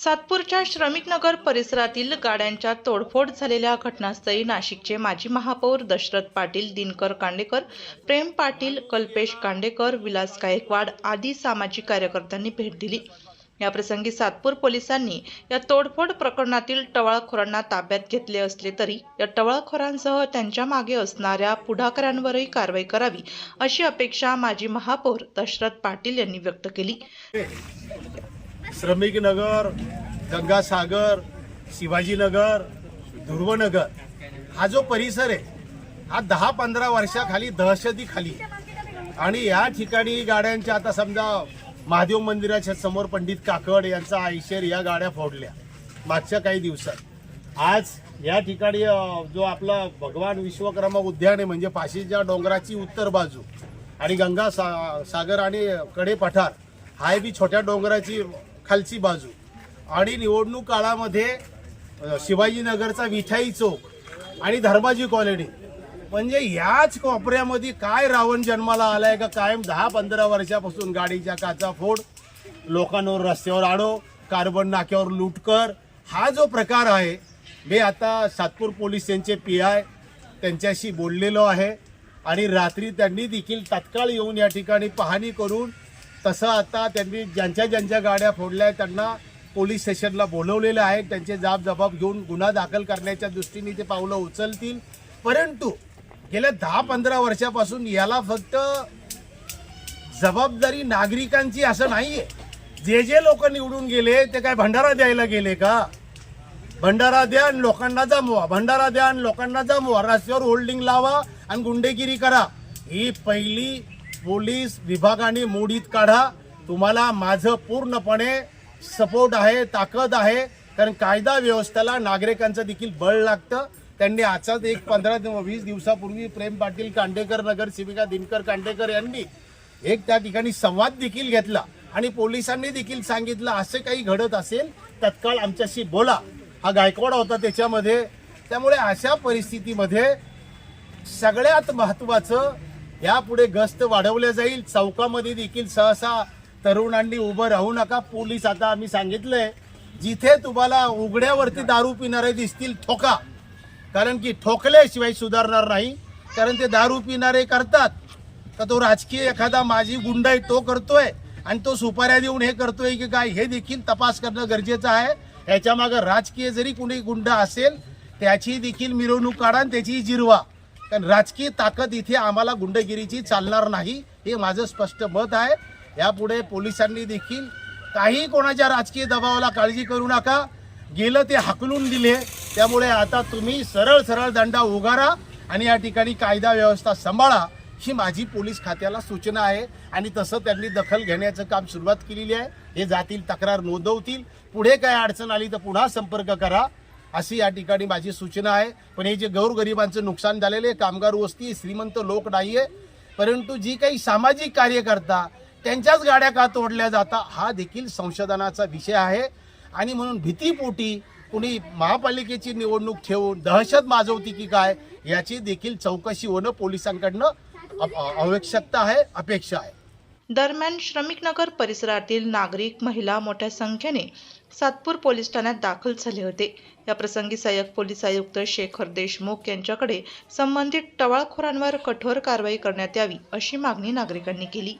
सातपूरच्या श्रमिकनगर परिसरातील गाड्यांच्या तोडफोड झालेल्या घटनास्थळी नाशिकचे माजी महापौर दशरथ पाटील दिनकर कांडेकर प्रेम पाटील कल्पेश कांडेकर विलास गायकवाड आदी सामाजिक कार्यकर्त्यांनी भेट दिली. याप्रसंगी सातपूर पोलिसांनी या तोडफोड प्रकरणातील टवाळखोरांना ताब्यात घेतले असले तरी या टवाळखोरांसह त्यांच्या मागे असणाऱ्या पुढाकारांवरही कारवाई करावी अशी अपेक्षा माजी महापौर दशरथ पाटील यांनी व्यक्त केली. श्रमिक नगर गंगासागर शिवाजीनगर ध्रुवनगर हा जो परिसर आहे हा दहा पंधरा वर्षाखाली दहशतीखाली आणि या ठिकाणी गाड्यांच्या आता समजा महादेव मंदिराच्या समोर पंडित काकड यांचा आयशर या गाड्या फोडल्या मागच्या काही दिवसात. आज या ठिकाणी जो आपला भगवान विश्वकर्मा उद्यान आहे म्हणजे पाशीच्या डोंगराची उत्तर बाजू आणि गंगा सा सागर आणि कडे पठार हाय बी छोट्या डोंगराची खालची बाजू आणि निवडणूक काळामध्ये शिवाजीनगरचा विठाई चौक आणि धर्माजी कॉलनी म्हणजे याच कोपऱ्यामध्ये काय रावण जन्माला आलाय का कायम दहा पंधरा वर्षापासून गाडीच्या काचा फोड लोकांवर रस्त्यावर आडो कार्बन नाक्यावर लूट कर. हा जो प्रकार आहे मी आता सातपूर पोलीस यांचे पी आय त्यांच्याशी बोललेलो आहे आणि रात्री त्यांनी देखील तात्काळ येऊन या ठिकाणी पाहणी करून तसं आता त्यांनी ज्यांच्या ज्यांच्या गाड्या फोडल्या आहेत त्यांना पोलीस स्टेशनला बोलवलेलं आहे. त्यांचे जाब जबाब घेऊन गुन्हा दाखल करण्याच्या दृष्टीने ते पावलं उचलतील. परंतु गेल्या दहा पंधरा वर्षापासून याला फक्त जबाबदारी नागरिकांची असं नाहीये. जे जे लोक निवडून गेले ते काय भंडारा द्यायला गेले का? भंडारा द्या आणि लोकांना जमवा. भंडारा द्या आणि लोकांना जमवा. रस्त्यावर होल्डिंग लावा आणि गुंडेगिरी करा. ही पहिली पोलीस विभागाने मोडीत काढा. तुम्हाला माझं पूर्णपणे सपोर्ट आहे ताकद आहे. कारण कायदा व्यवस्थेला नागरिकांचं देखील बळ लागतं. त्यांनी आजच एक पंधरा ते वीस दिवसापूर्वी प्रेम पाटील कांडेकर नगरसेविका दिनकर कांडेकर यांनी एक त्या ठिकाणी संवाद देखील घेतला आणि पोलिसांनी देखील सांगितलं असे काही घडत असेल तत्काळ आमच्याशी बोला. हा गायकवाड होता त्याच्यामध्ये. त्यामुळे अशा परिस्थितीमध्ये सगळ्यात महत्वाचं यापुढे गस्त वाढवल्या जाईल. चौकामध्ये देखील सहसा तरुणांनी उभं राहू नका. पोलीस आता आम्ही सांगितलंय जिथे तुम्हाला उघड्यावरती दारू पिणारे दिसतील ठोका. कारण की ठोकल्याशिवाय सुधारणार नाही. कारण ते दारू पिणारे करतात. तर तो राजकीय एखादा माझी गुंड आहे तो करतोय. आणि तो सुपाऱ्या देऊन हे करतोय की काय हे देखील तपास करणं गरजेचं आहे. ह्याच्यामागं राजकीय जरी कुणी गुंड असेल त्याची देखील मिरवणूक काढा आणि त्याची जिरवा. कारण राजकीय ताकद इथे आम्हाला गुंडगिरीची चालणार नाही हे माझं स्पष्ट मत आहे. यापुढे पोलिसांनी देखील काही कोणाच्या राजकीय दबावाला काळजी करू नका. गेलं ते हाकलून दिले. त्यामुळे आता तुम्ही सरळ सरळ दंडा उगारा आणि या ठिकाणी कायदा व्यवस्था सांभाळा ही माझी पोलीस खात्याला सूचना आहे. आणि तसं त्यांनी दखल घेण्याचं काम सुरुवात केलेली आहे. हे जातील तक्रार नोंदवतील. पुढे काय अडचण आली तर पुन्हा संपर्क करा. अशी या ठिकाणी माझी सूचना आहे. पण हे जे गौरगरिबांचं नुकसान झालेलं आहे कामगार वस्ती श्रीमंत लोक नाहीये परंतु जी काही सामाजिक कार्यकर्ता त्यांच्याच गाड्या का तोडल्या जातात हा देखील संशोधनाचा विषय आहे. आणि म्हणून भीतीपोटी कुणी महापालिकेची निवडणूक ठेवून दहशत माजवती की काय याची देखील चौकशी होणं पोलिसांकडनं आवश्यकता आहे अपेक्षा आहे. दरम्यान श्रमिकनगर परिसरातील नागरिक महिला मोठ्या संख्येने सातपूर पोलीस ठाण्यात दाखल झाले होते. या प्रसंगी सहाय्यक पोलीस आयुक्त शेखर देशमुख यांच्याकडे संबंधित टवाळखोरांवर कठोर कारवाई करण्यात यावी अशी मागणी नागरिकांनी केली.